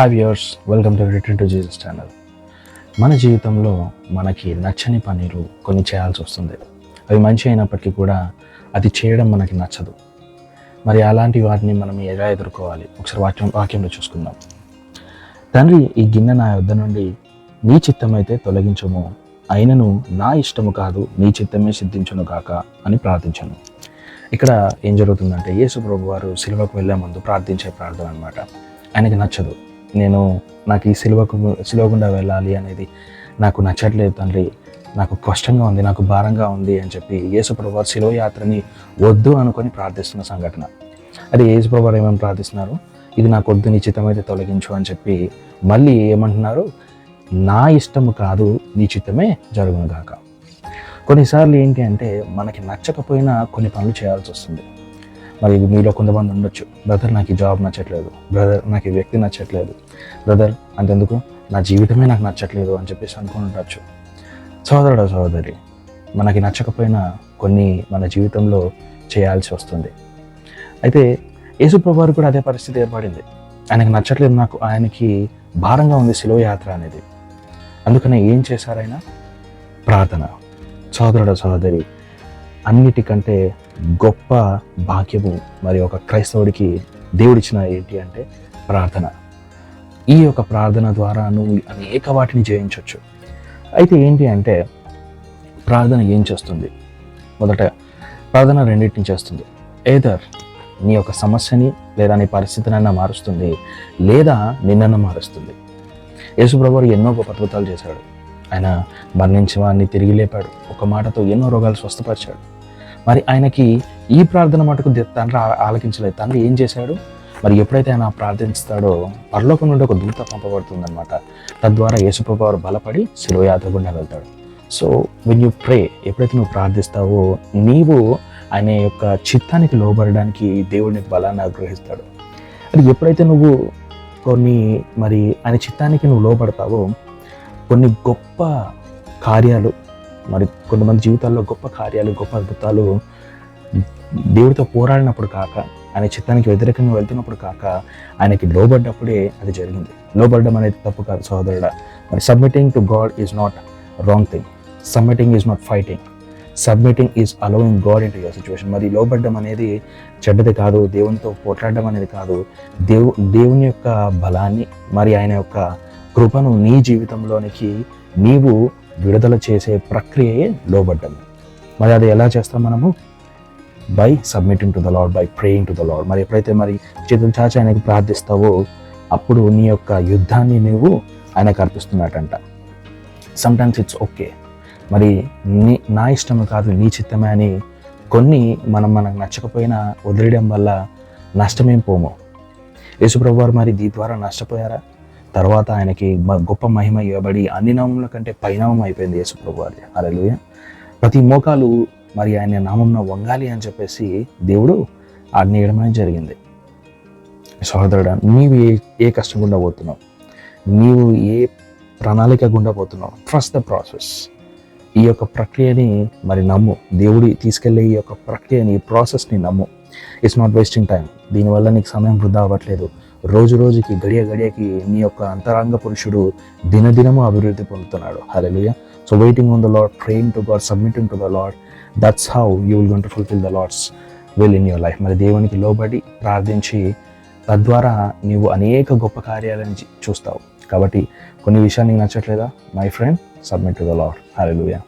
Hi viewers welcome to return to Jesus channel మన జీవితంలో మనకి నచ్చని పనులు కొన్ని చేయాల్సి వస్తుంది. అవి మంచి అయినప్పటికీ కూడా అది చేయడం మనకి నచ్చదు. మరి అలాంటి వాటిని మనం ఎలా ఎదుర్కోవాలి? ఒకసారి వాక్యం వాక్యంలో చూసుకుందాం. తండ్రి ఈ గిన్నె నా యొద్ద నుండి నీ చిత్తమైతే తొలగించము. అయినను నా ఇష్టము కాదు నీ చిత్తమే సిద్ధించును కాక అని ప్రార్థించాను. ఇక్కడ ఏం జరుగుతుందంటే యేసు ప్రభు వారు సిలువకు వెళ్ళే ముందు ప్రార్థించే ప్రార్థన అనమాట ఆయనకి నచ్చదు. నేను నాకు ఈ సిలువకు సిలువకుండా వెళ్ళాలి అనేది నాకు నచ్చట్లేదు తండ్రి. నాకు కష్టంగా ఉంది నాకు భారంగా ఉంది అని చెప్పి యేసు ప్రభు సిలువ యాత్రని వద్దు అనుకొని ప్రార్థిస్తున్న సంఘటన. అది యేసు ఏమేమి ప్రార్థిస్తున్నారు? ఇది నాకు వద్దు నిశ్చితమైతే తొలగించు అని చెప్పి మళ్ళీ ఏమంటున్నారు? నా ఇష్టము కాదు నీ జరుగును గాక. కొన్నిసార్లు ఏంటి అంటే మనకి నచ్చకపోయినా కొన్ని పనులు చేయాల్సి వస్తుంది. మరి మీలో కొంతమంది ఉండొచ్చు. బ్రదర్ నాకు ఈ జాబ్ నచ్చట్లేదు. బ్రదర్ నాకు ఈ వ్యక్తి నచ్చట్లేదు. బ్రదర్ అంతెందుకు? నా జీవితమే నాకు నచ్చట్లేదు అని చెప్పేసి అనుకుని ఉండొచ్చు. సోదరుడు సోదరి మనకి నచ్చకపోయినా కొన్ని మన జీవితంలో చేయాల్సి వస్తుంది. అయితే యేసుప్రభు వారు కూడా అదే పరిస్థితి ఏర్పడింది. ఆయనకు నచ్చట్లేదు నాకు ఆయనకి భారంగా ఉంది శిలో యాత్ర అనేది. అందుకనే ఏం చేశారైనా ప్రార్థన. సోదరుడు సోదరి అన్నిటికంటే గొప్ప భాగ్యము మరి ఒక క్రైస్తవుడికి దేవుడిచ్చిన ఏంటి అంటే ప్రార్థన. ఈ యొక్క ప్రార్థన ద్వారా నువ్వు అనేక వాటిని జయించవచ్చు అయితే ఏంటి అంటే ప్రార్థన ఏం చేస్తుంది? మొదట ప్రార్థన రెండింటిని చేస్తుంది. ఏదర్ నీ యొక్క సమస్యని లేదా నీ పరిస్థితినైనా మారుస్తుంది లేదా నిన్నన్న మారుస్తుంది. యేసుప్రభు ఎన్నో గొప్ప అద్భుతాలు చేశాడు. ఆయన మరణించి వారిని తిరిగి లేపాడు. ఒక మాటతో ఎన్నో రోగాలు స్వస్థపరిచాడు. మరి ఆయనకి ఈ ప్రార్థన మటుకు తండ్రి ఆలకించలేదు. తండ్రి ఏం చేశాడు? మరి ఎప్పుడైతే ఆయన ప్రార్థిస్తాడో పరలోకం నుండి ఒక దూత పంపబడుతుందన్నమాట. తద్వారా యేసుప్రభు వారు బలపడి శిలోయాత్ర గుండా వెళ్తాడు. సో వెన్ యూ ప్రే ఎప్పుడైతే నువ్వు ప్రార్థిస్తావో నీవు ఆయన యొక్క చిత్తానికి లోబడడానికి దేవుడిని బలాన్ని అనుగ్రహిస్తాడు అది ఎప్పుడైతే నువ్వు కొన్ని మరి ఆయన చిత్తానికి నువ్వు లోబడతావో కొన్ని గొప్ప కార్యాలు మరి కొంతమంది జీవితాల్లో గొప్ప కార్యాలు గొప్ప అద్భుతాలు దేవుడితో పోరాడినప్పుడు కాక ఆయన చిత్తానికి వ్యతిరేకంగా వెళ్తున్నప్పుడు కాక ఆయనకి లోబడ్డప్పుడే అది జరిగింది. లోబడ్డం అనేది తప్పు కాదు సహోదరుడా. మరి submitting to God is not wrong thing submitting is not fighting submitting is allowing God into your situation మరి లోబడ్డం అనేది చెడ్డది కాదు దేవునితో పోట్లాడడం అనేది కాదు. దేవు దేవుని యొక్క బలాన్ని మరి ఆయన యొక్క కృపను నీ జీవితంలోనికి నీవు విడుదల చేసే ప్రక్రియయే లోబడ్డం మరి అది ఎలా చేస్తాం మనము? By submitting to the Lord by praying to the Lord మరి ఎప్పుడైతే మరి చేతులు చాచి ఆయనకి ప్రార్థిస్తావో అప్పుడు నీ యొక్క యుద్ధాన్ని నువ్వు ఆయనకు అర్పిస్తున్నట్టంట. సమ్టైమ్స్ ఇట్స్ ఓకే మరి నీ నా ఇష్టం కాదు నీ చిత్తమే అని కొన్ని మనం మనకు నచ్చకపోయినా వదిలేయడం వల్ల నష్టమేం పోము. యేసుప్రభు వారు మరి దీని ద్వారా నష్టపోయారా? తర్వాత ఆయనకి గొప్ప మహిమ ఇవ్వబడి అన్ని నామముల కంటే పైనామం అయిపోయింది యేసుప్రభు వారి. అలలుయ ప్రతి మోకాలు మరి ఆయన నామంలో వంగాలి అని చెప్పేసి దేవుడు ఆజ్ఞ ఇవ్వడం అనేది జరిగింది. సహోదరుడా నీవు ఏ ఏ కష్టం గుండా పోతున్నావు? నీవు ఏ ప్రణాళిక గుండా పోతున్నావు? ట్రస్ట్ ద ప్రాసెస్ ఈ యొక్క ప్రక్రియని మరి నమ్ము. దేవుడి తీసుకెళ్ళే ఈ యొక్క ప్రక్రియని ఈ ప్రాసెస్ని నమ్ము. ఇట్స్ నాట్ వేస్టింగ్ టైం దీనివల్ల నీకు సమయం వృధా అవ్వట్లేదు. రోజు రోజుకి గడియ గడియకి నీ యొక్క అంతరంగ పురుషుడు దినదినము అభివృద్ధి పొందుతున్నాడు. Hallelujah so waiting on the Lord praying to God submitting to the Lord that's how you will gonna fulfil the Lord's will in your life మరి దేవునికి లోబడి ప్రార్థించి తద్వారా నీవు అనేక గొప్ప కార్యాలను చూస్తావు. కాబట్టి కొన్ని విషయాలు నీకు నచ్చట్లేదా? My friend submit to the Lord hallelujah